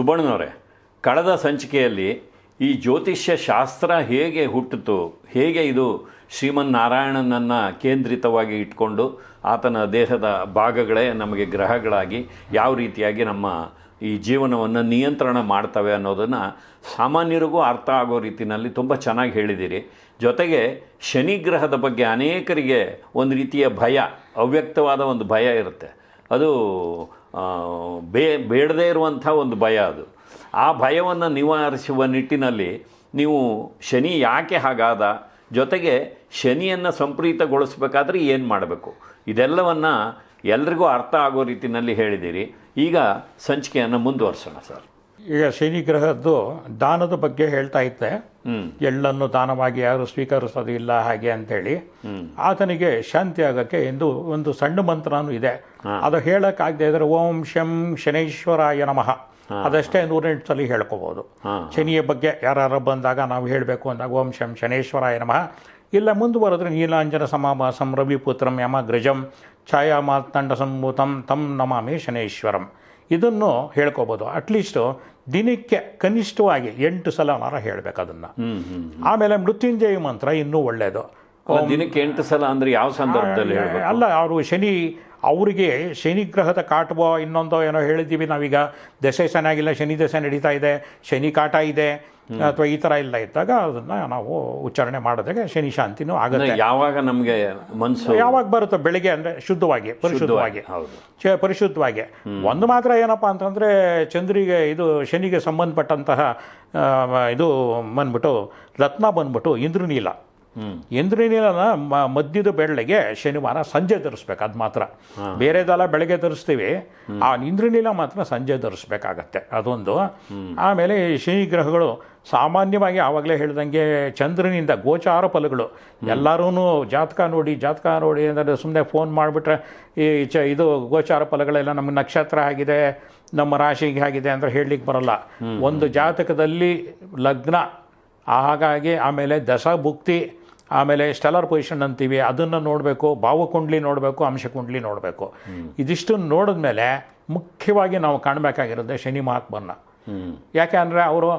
ಸುಬ್ಬಣ್ಣನವರೇ ಕಳೆದ ಸಂಚಿಕೆಯಲ್ಲಿ ಈ ಜ್ಯೋತಿಷ್ಯ ಶಾಸ್ತ್ರ ಹೇಗೆ ಹುಟ್ಟಿತು, ಹೇಗೆ ಇದು ಶ್ರೀಮನ್ನಾರಾಯಣನನ್ನು ಕೇಂದ್ರಿತವಾಗಿ ಇಟ್ಕೊಂಡು ಆತನ ದೇಹದ ಭಾಗಗಳೇ ನಮಗೆ ಗ್ರಹಗಳಾಗಿ ಯಾವ ರೀತಿಯಾಗಿ ನಮ್ಮ ಈ ಜೀವನವನ್ನು ನಿಯಂತ್ರಣ ಮಾಡ್ತವೆ ಅನ್ನೋದನ್ನು ಸಾಮಾನ್ಯರಿಗೂ ಅರ್ಥ ಆಗೋ ರೀತಿಯಲ್ಲಿ ತುಂಬ ಚೆನ್ನಾಗಿ ಹೇಳಿದ್ದೀರಿ. ಜೊತೆಗೆ ಶನಿ ಗ್ರಹದ ಬಗ್ಗೆ ಅನೇಕರಿಗೆ ಒಂದು ರೀತಿಯ ಭಯ, ಅವ್ಯಕ್ತವಾದ ಒಂದು ಭಯ ಇರುತ್ತೆ. ಅದು ಬೇ, ಬೇಡದೇ ಇರುವಂಥ ಒಂದು ಭಯ ಅದು. ಆ ಭಯವನ್ನು ನಿವಾರಿಸುವ ನಿಟ್ಟಿನಲ್ಲಿ ನೀವು ಶನಿ ಯಾಕೆ ಹಾಗಾದ? ಜೊತೆಗೆ ಶನಿಯನ್ನು ಸಂಪ್ರೀತಗೊಳಿಸ್ಬೇಕಾದ್ರೆ ಏನು ಮಾಡಬೇಕು? ಇದೆಲ್ಲವನ್ನು ಎಲ್ರಿಗೂ ಅರ್ಥ ಆಗೋ ರೀತಿಯಲ್ಲಿ ಹೇಳಿದ್ದೀರಿ. ಈಗ ಸಂಚಿಕೆಯನ್ನು ಮುಂದುವರ್ಸೋಣ ಸರ್. ಈಗ ಶನಿ ಗ್ರಹದ್ದು ದಾನದ ಬಗ್ಗೆ ಹೇಳ್ತಾ ಇದ್ದೆ. ಎಳ್ಳನ್ನು ದಾನವಾಗಿ ಯಾರು ಸ್ವೀಕರಿಸೋದಿಲ್ಲ ಹಾಗೆ ಅಂತೇಳಿ. ಆತನಿಗೆ ಶಾಂತಿ ಆಗಕ್ಕೆ ಎಂದು ಒಂದು ಸಣ್ಣ ಮಂತ್ರನೂ ಇದೆ. ಅದು ಹೇಳಕ್ಕಾಗದೆ ಇದ್ರೆ ಓಂ ಶಂ ಶನೈಶ್ವರಾಯ ನಮಃ. ಅದಷ್ಟೇ ನೂರೆಂಟು ಸಲ ಹೇಳ್ಕೋಬಹುದು ಶನಿಯ ಬಗ್ಗೆ ಯಾರು ಬಂದಾಗ ನಾವು ಹೇಳಬೇಕು ಅಂದಾಗ ಓಂ ಶಂ ಶನೇಶ್ವರಾಯ ನಮಃ. ಇಲ್ಲ ಮುಂದುವರೆದ್ರೆ ನೀಲಾಂಜನ ಸಮಾಭಾಸಂ ರವಿಪುತ್ರಂ ಯಮಗ್ರಜಂ ಛಾಯಾಮಾತಂಡ ಸಂಭೂತಂ ತಂ ನಮಾಮಿ ಶನೇಶ್ವರಂ. ಇದನ್ನು ಹೇಳ್ಕೋಬೋದು. ಅಟ್ಲೀಸ್ಟು ದಿನಕ್ಕೆ ಕನಿಷ್ಠವಾಗಿ ಎಂಟು ಸಲ ಮಾರ ಹೇಳಬೇಕು ಅದನ್ನು. ಆಮೇಲೆ ಮೃತ್ಯುಂಜಯ ಮಂತ್ರ ಇನ್ನೂ ಒಳ್ಳೆಯದು ದಿನಕ್ಕೆ ಎಂಟು ಸಲ ಅಂದರೆ ಯಾವ ಸಂದರ್ಭದಲ್ಲಿ ಅಲ್ಲ ಅವರು ಶನಿ ಅವರಿಗೆ ಶನಿ ಗ್ರಹದ ಕಾಟವೋ ಇನ್ನೊಂದೋ ಏನೋ ಹೇಳಿದ್ದೀವಿ ನಾವೀಗ. ದಶೆ ಚೆನ್ನಾಗಿಲ್ಲ ಶನಿ ದಶೆ ನಡೀತಾ ಇದೆ ಶನಿ ಕಾಟ ಇದೆ. ಅಥವಾ ಈ ಥರ ಇಲ್ಲ ಇದ್ದಾಗ ಅದನ್ನು ನಾವು ಉಚ್ಚಾರಣೆ ಮಾಡಿದಾಗ ಶನಿ ಶಾಂತಿನೂ ಆಗುತ್ತೆ. ಯಾವಾಗ ನಮಗೆ ಮನಸ್ಸು ಯಾವಾಗ ಬರುತ್ತೋ? ಬೆಳಿಗ್ಗೆ ಅಂದರೆ ಶುದ್ಧವಾಗಿ ಪರಿಶುದ್ಧವಾಗಿ. ಪರಿಶುದ್ಧವಾಗಿ. ಒಂದು ಮಾತ್ರ ಏನಪ್ಪ ಅಂತಂದರೆ ಚಂದ್ರಿಗೆ ಇದು ಶನಿಗೆ ಸಂಬಂಧಪಟ್ಟಂತಹ ಇದು ಬಂದ್ಬಿಟ್ಟು ರತ್ನ ಬಂದ್ಬಿಟ್ಟು ಇಂದ್ರನೀಲ. ಇಂದ್ರನೀಲನ ಮ- ಮಧ್ಯದ ಬೆಳ್ಳಿಗೆ ಶನಿವಾರ ಸಂಜೆ ಧರಿಸ್ಬೇಕು ಅದು ಮಾತ್ರ. ಬೇರೆದೆಲ್ಲ ಬೆಳಗ್ಗೆ ತರಿಸ್ತೀವಿ. ಆ ಇಂದ್ರನೀಲ ಮಾತ್ರ ಸಂಜೆ ತರಿಸ್ಬೇಕಾಗತ್ತೆ. ಅದೊಂದು. ಆಮೇಲೆ ಈ ಶನಿ ಗ್ರಹಗಳು ಸಾಮಾನ್ಯವಾಗಿ ಆವಾಗಲೇ ಹೇಳ್ದಂಗೆ ಚಂದ್ರನಿಂದ ಗೋಚಾರ ಫಲಗಳು. ಎಲ್ಲರೂ ಜಾತಕ ನೋಡಿ ಜಾತಕ ನೋಡಿ ಅಂದರೆ ಸುಮ್ಮನೆ ಫೋನ್ ಮಾಡಿಬಿಟ್ರೆ ಈ ಚ ಇದು ಗೋಚಾರ ಫಲಗಳೆಲ್ಲ ನಮ್ಮ ನಕ್ಷತ್ರ ಆಗಿದೆ ನಮ್ಮ ರಾಶಿಗೆ ಆಗಿದೆ ಅಂದರೆ ಹೇಳಲಿಕ್ಕೆ ಬರಲ್ಲ. ಒಂದು ಜಾತಕದಲ್ಲಿ ಲಗ್ನ ಹಾಗಾಗಿ ಆಮೇಲೆ ದಶಭುಕ್ತಿ ಆಮೇಲೆ ಸ್ಟೆಲರ್ ಪೊಸಿಷನ್ ಅಂತೀವಿ, ಅದನ್ನು ನೋಡಬೇಕು, ಭಾವಕುಂಡ್ಲಿ ನೋಡಬೇಕು, ಅಂಶಕುಂಡ್ಲಿ ನೋಡಬೇಕು. ಇದಿಷ್ಟು ನೋಡಿದ್ಮೇಲೆ ಮುಖ್ಯವಾಗಿ ನಾವು ಕಾಣಬೇಕಾಗಿರೋದೇ ಶನಿ ಮಹಾತ್ಮನ್ನ. ಯಾಕೆ ಅಂದರೆ ಅವರು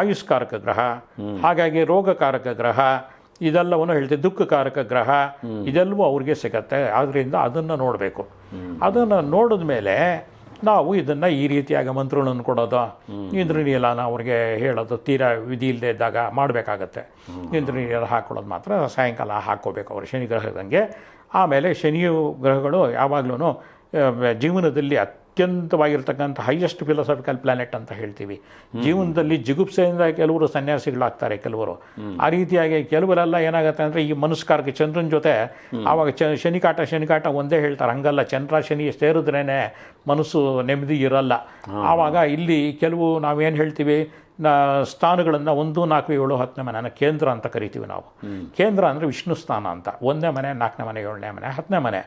ಆಯುಷ್ಕಾರಕ ಗ್ರಹ, ಹಾಗಾಗಿ ರೋಗಕಾರಕ ಗ್ರಹ, ಇದೆಲ್ಲವನ್ನು ಹೇಳ್ತೀವಿ ದುಃಖಕಾರಕ ಗ್ರಹ, ಇದೆಲ್ಲವೂ ಅವ್ರಿಗೆ ಸಿಗತ್ತೆ. ಆದ್ದರಿಂದ ಅದನ್ನು ನೋಡಬೇಕು. ಅದನ್ನು ನೋಡಿದ ಮೇಲೆ ನಾವು ಇದನ್ನು ಈ ರೀತಿಯಾಗಿ ಮಂತ್ರಗಳನ್ನು ಕೊಡೋದು. ಇಂದ್ರನೀಲನ ಅವ್ರಿಗೆ ಹೇಳೋದು, ತೀರಾ ವಿಧಿ ಇಲ್ಲದೆ ಇದ್ದಾಗ ಮಾಡಬೇಕಾಗತ್ತೆ. ಇಂದ್ರನೀಲ ಹಾಕೊಳ್ಳೋದು ಮಾತ್ರ ಸಾಯಂಕಾಲ ಹಾಕ್ಕೋಬೇಕು ಅವರು ಶನಿ ಗ್ರಹದಂಗೆ. ಆಮೇಲೆ ಶನಿಯು ಗ್ರಹಗಳು ಯಾವಾಗಲೂ ಜೀವನದಲ್ಲಿ ಅತ್ಯಂತವಾಗಿರ್ತಕ್ಕಂಥ ಹೈಯೆಸ್ಟ್ ಫಿಲಾಸಫಿಕಲ್ ಪ್ಲಾನೆಟ್ ಅಂತ ಹೇಳ್ತೀವಿ. ಜೀವನದಲ್ಲಿ ಜಿಗುಪ್ಸೆಯಿಂದ ಕೆಲವರು ಸನ್ಯಾಸಿಗಳಾಗ್ತಾರೆ ಕೆಲವರು. ಆ ರೀತಿಯಾಗಿ ಕೆಲವರೆಲ್ಲ ಏನಾಗುತ್ತೆ ಅಂದರೆ ಈ ಮನಸ್ಕಾರಕ್ಕೆ ಚಂದ್ರನ ಜೊತೆ ಆವಾಗ ಚ ಶನಿಕಾಟ ಶನಿಕಾಟ ಒಂದೇ ಹೇಳ್ತಾರೆ. ಹಂಗಲ್ಲ ಚಂದ್ರ ಶನಿ ಸೇರಿದ್ರೇ ಮನಸ್ಸು ನೆಮ್ಮದಿ ಇರಲ್ಲ. ಆವಾಗ ಇಲ್ಲಿ ಕೆಲವು ನಾವೇನು ಹೇಳ್ತೀವಿ? ಸ್ಥಾನಗಳನ್ನು ಒಂದು ನಾಲ್ಕು ಏಳು ಹತ್ತನೇ ಮನೆನ ಕೇಂದ್ರ ಅಂತ ಕರಿತೀವಿ ನಾವು. ಕೇಂದ್ರ ಅಂದರೆ ವಿಷ್ಣು ಸ್ಥಾನ ಅಂತ. ಒಂದನೇ ಮನೆ ನಾಲ್ಕನೇ ಮನೆ ಏಳನೇ ಮನೆ ಹತ್ತನೇ ಮನೆ.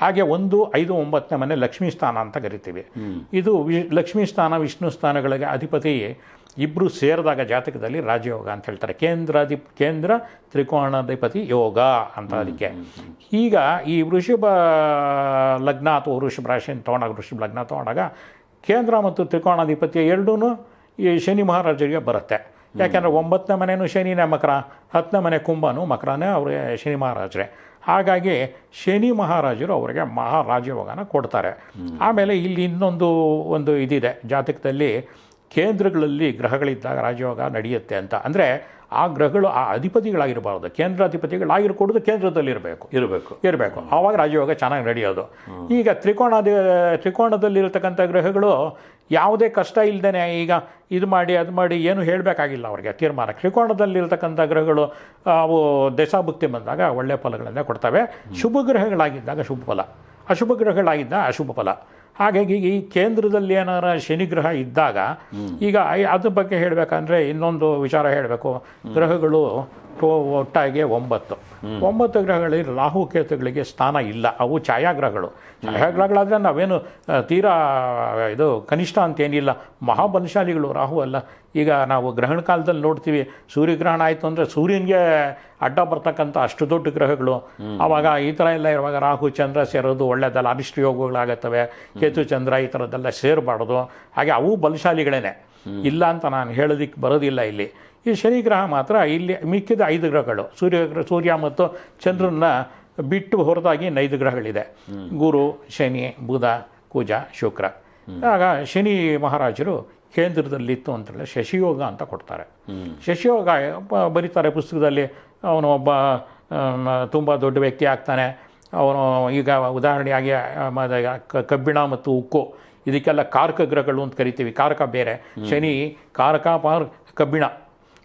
ಹಾಗೆ ಒಂದು ಐದು ಒಂಬತ್ತನೇ ಮನೆ ಲಕ್ಷ್ಮೀ ಸ್ಥಾನ ಅಂತ ಕರಿತೀವಿ. ಇದು ವಿ ಲಕ್ಷ್ಮೀ ಸ್ಥಾನ ವಿಷ್ಣು ಸ್ಥಾನಗಳಿಗೆ ಅಧಿಪತಿ ಇಬ್ಬರು ಸೇರಿದಾಗ ಜಾತಕದಲ್ಲಿ ರಾಜಯೋಗ ಅಂತ ಹೇಳ್ತಾರೆ. ಕೇಂದ್ರಾಧಿ ಕೇಂದ್ರ ತ್ರಿಕೋಣಾಧಿಪತಿ ಯೋಗ ಅಂತ ಅದಕ್ಕೆ. ಈಗ ಈ ವೃಷಭ ಲಗ್ನ ಅಥವಾ ವೃಷಭ ರಾಶಿಯನ್ನು ತೊಗೊಂಡಾಗ ವೃಷಭ ಲಗ್ನ ತೊಗೊಂಡಾಗ ಕೇಂದ್ರ ಮತ್ತು ತ್ರಿಕೋಣಾಧಿಪತಿಯ ಎರಡೂ ಈ ಶನಿ ಮಹಾರಾಜರಿಗೆ ಬರುತ್ತೆ. ಯಾಕೆಂದರೆ ಒಂಬತ್ತನೇ ಮನೆಯೂ ಶನಿನೇ ಮಕರ, ಹತ್ತನೇ ಮನೆ ಕುಂಭನೂ ಮಕರನೇ ಅವರಿಗೆ ಶನಿ ಮಹಾರಾಜರೇ. ಹಾಗಾಗಿ ಶನಿ ಮಹಾರಾಜರು ಅವರಿಗೆ ಮಹಾರಾಜಯೋಗನ ಕೊಡ್ತಾರೆ. ಆಮೇಲೆ ಇಲ್ಲಿ ಇನ್ನೊಂದು ಒಂದು ಇದಿದೆ. ಜಾತಕದಲ್ಲಿ ಕೇಂದ್ರಗಳಲ್ಲಿ ಗ್ರಹಗಳಿದ್ದಾಗ ರಾಜಯೋಗ ನಡೆಯುತ್ತೆ ಅಂತ. ಅಂದರೆ ಆ ಗ್ರಹಗಳು ಆ ಅಧಿಪತಿಗಳಾಗಿರಬಾರ್ದು. ಕೇಂದ್ರಾಧಿಪತಿಗಳಾಗಿರ್ಕೊಡೋದು ಕೇಂದ್ರದಲ್ಲಿರಬೇಕು. ಇರಬೇಕು. ಇರಬೇಕು. ಆವಾಗ ರಾಜಯೋಗ ಚೆನ್ನಾಗಿ ನಡೆಯೋದು. ಈಗ ತ್ರಿಕೋಣ ತ್ರಿಕೋಣದಲ್ಲಿರ್ತಕ್ಕಂಥ ಗ್ರಹಗಳು ಯಾವುದೇ ಕಷ್ಟ ಇಲ್ಲದೇ ಈಗ ಇದು ಮಾಡಿ ಅದು ಮಾಡಿ ಏನು ಹೇಳಬೇಕಾಗಿಲ್ಲ ಅವರಿಗೆ ತೀರ್ಮಾನ. ತ್ರಿಕೋಣದಲ್ಲಿರ್ತಕ್ಕಂಥ ಗ್ರಹಗಳು ಅವು ದಶಾಭುಕ್ತಿ ಬಂದಾಗ ಒಳ್ಳೆಯ ಫಲಗಳನ್ನೇ ಕೊಡ್ತವೆ. ಶುಭ ಗ್ರಹಗಳಾಗಿದ್ದಾಗ ಶುಭ ಫಲ. ಅಶುಭ ಗ್ರಹಗಳಾಗಿದ್ದ ಅಶುಭ ಫಲ. ಹಾಗಾಗಿ ಈ ಕೇಂದ್ರದಲ್ಲಿ ಏನಾರ ಶನಿಗ್ರಹ ಇದ್ದಾಗ ಈಗ ಅದ್ರ ಬಗ್ಗೆ ಹೇಳಬೇಕಂದ್ರೆ ಇನ್ನೊಂದು ವಿಚಾರ ಹೇಳಬೇಕು. ಗ್ರಹಗಳು ಟೋ- ಒಟ್ಟಾಗಿ ಒಂಬತ್ತು. ಒಂಬತ್ತು ಗ್ರಹಗಳಲ್ಲಿ ರಾಹು ಕೇತುಗಳಿಗೆ ಸ್ಥಾನ ಇಲ್ಲ. ಅವು ಛಾಯಾಗ್ರಹಗಳು. ಛಾಯಾಗ್ರಹಗಳಾದರೆ ನಾವೇನು ತೀರಾ, ಇದು ಕನಿಷ್ಠ ಅಂತೇನಿಲ್ಲ. ಮಹಾಬಲಶಾಲಿಗಳು ರಾಹು ಅಲ್ಲ. ಈಗ ನಾವು ಗ್ರಹಣ ಕಾಲದಲ್ಲಿ ನೋಡ್ತೀವಿ, ಸೂರ್ಯಗ್ರಹಣ ಆಯಿತು ಅಂದರೆ ಸೂರ್ಯನಿಗೆ ಅಡ್ಡ ಬರ್ತಕ್ಕಂಥ ಅಷ್ಟು ದೊಡ್ಡ ಗ್ರಹಗಳು. ಆವಾಗ ಈ ಥರ ಎಲ್ಲ ಇರುವಾಗ ರಾಹು, ಚಂದ್ರ ಸೇರೋದು ಒಳ್ಳೆಯದಲ್ಲ ಅನಿಷ್ಟ ಯೋಗಗಳಾಗುತ್ತವೆ ಕೇತು, ಚಂದ್ರ ಈ ಥರದ್ದೆಲ್ಲ ಸೇರಬಾರ್ದು. ಹಾಗೆ ಅವು ಬಲಶಾಲಿಗಳೇನೆ. ಇಲ್ಲ ಅಂತ ನಾನು ಹೇಳೋದಿಕ್ಕೆ ಬರೋದಿಲ್ಲ ಇಲ್ಲಿ. ಈ ಶನಿ ಗ್ರಹ ಮಾತ್ರ ಇಲ್ಲಿ ಮಿಕ್ಕಿದ ಐದು ಗ್ರಹಗಳು. ಸೂರ್ಯ ಸೂರ್ಯ ಮತ್ತು ಚಂದ್ರನ ಬಿಟ್ಟು ಹೊರತಾಗಿ ಐದು ಗ್ರಹಗಳಿದೆ. ಗುರು, ಶನಿ, ಬುಧ, ಕುಜ, ಶುಕ್ರ. ಆಗ ಶನಿ ಮಹಾರಾಜರು ಕೇಂದ್ರದಲ್ಲಿತ್ತು ಅಂತೇಳಿ ಶಶಿಯೋಗ ಅಂತ ಕೊಡ್ತಾರೆ. ಶಶಿಯೋಗ ಬರೀತಾರೆ ಪುಸ್ತಕದಲ್ಲಿ, ಅವನು ಒಬ್ಬ ತುಂಬ ದೊಡ್ಡ ವ್ಯಕ್ತಿ ಆಗ್ತಾನೆ. ಅವನು ಈಗ ಉದಾಹರಣೆಯಾಗಿ ಕಬ್ಬಿಣ ಮತ್ತು ಉಕ್ಕು, ಇದಕ್ಕೆಲ್ಲ ಕಾರಕ ಗ್ರಹಗಳು ಅಂತ ಕರಿತೀವಿ. ಕಾರಕ ಬೇರೆ. ಶನಿ ಕಾರಕ ಪಾರ್ ಕಬ್ಬಿಣ.